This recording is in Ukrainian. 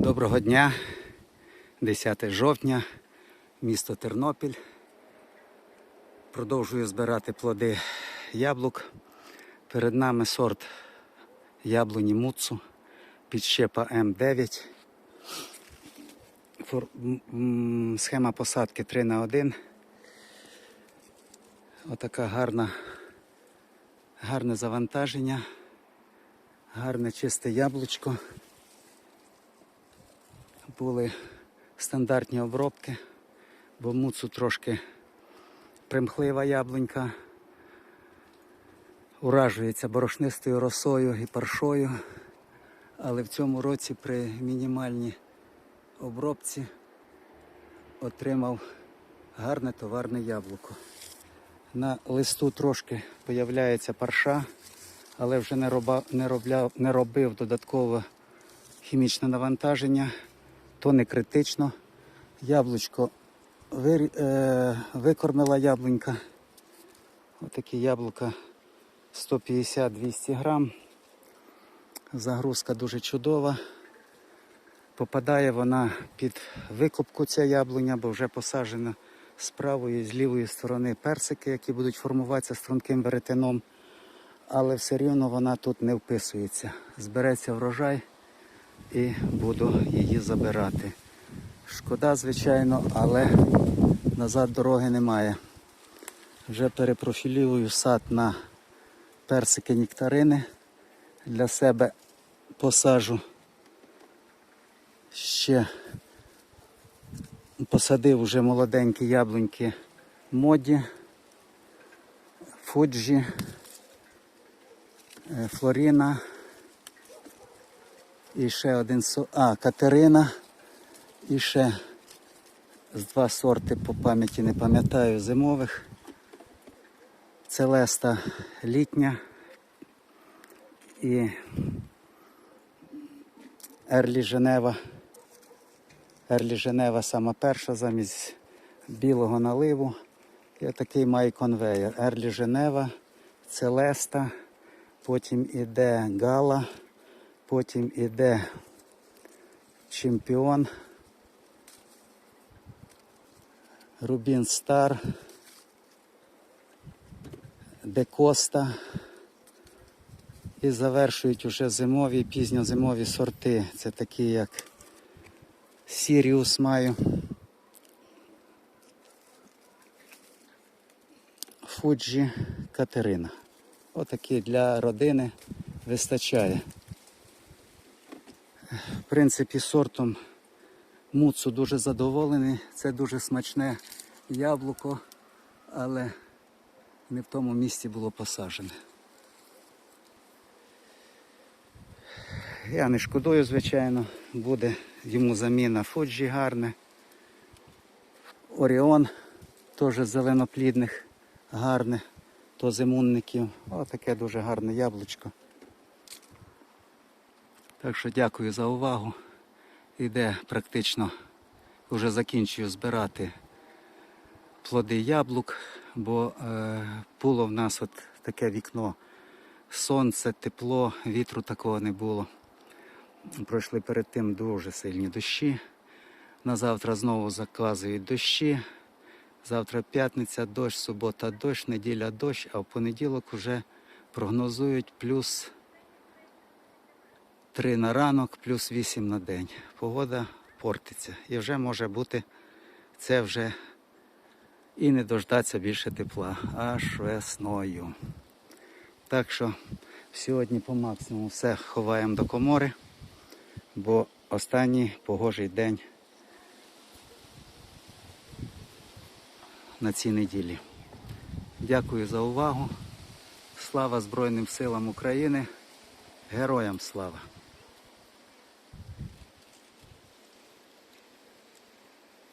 Доброго дня, 10 жовтня, місто Тернопіль. Продовжую збирати плоди яблук. Перед нами сорт яблуні Муцу, підщепа М9. Фор- м- м, Схема посадки 3 на 1. Отака гарна, гарне завантаження, гарне чисте яблучко були стандартні обробки, бо муцу трошки примхлива яблунька, уражується борошнистою росою і паршою, але в цьому році при мінімальній обробці отримав гарне товарне яблуко. На листу трошки появляється парша, але вже не, роба, не, робляв, не робив додатково хімічне навантаження, то не критично. Яблучко вир- е, викормила яблунька. Отакі яблука 150-200 грам. Загрузка дуже чудова. Попадає вона під викопку ця яблуня, бо вже посаджена з правої і з лівої сторони персики, які будуть формуватися струнким веретеном. Але все рівно вона тут не вписується. Збереться врожай і буду її забирати. Шкода, звичайно, але назад дороги немає. Вже перепрофілюю сад на персики нектарини. Для себе посажу ще посадив вже молоденькі яблуньки моді, фуджі, е, флоріна. І ще один со... А, Катерина. І ще з два сорти по пам'яті не пам'ятаю зимових. Целеста літня і Ерлі Женева. Ерлі Женева сама перша замість білого наливу. І отакий має конвейер. Ерлі Женева, Целеста, потім іде Гала, потім іде Чемпіон, Рубін Стар, Декоста. І завершують уже зимові, пізньозимові сорти. Це такі як Сіріус маю. Фуджі Катерина. Отакі для родини вистачає. В принципі, сортом муцу дуже задоволений. Це дуже смачне яблуко, але не в тому місці було посаджене. Я не шкодую, звичайно, буде йому заміна Фуджі гарне. Оріон теж зеленоплідних, гарне, то зимунників. Отаке дуже гарне яблучко. Так що дякую за увагу. Іде практично, вже закінчую збирати плоди яблук, бо е, було в нас от таке вікно. Сонце, тепло, вітру такого не було. Пройшли перед тим дуже сильні дощі. На завтра знову заказують дощі. Завтра п'ятниця, дощ, субота, дощ, неділя дощ, а в понеділок вже прогнозують плюс 3 на ранок, плюс 8 на день. Погода портиться. І вже може бути це вже і не дождаться більше тепла, аж весною. Так що сьогодні по максимуму все ховаємо до комори, бо останній погожий день на цій неділі. Дякую за увагу. Слава Збройним силам України. Героям слава!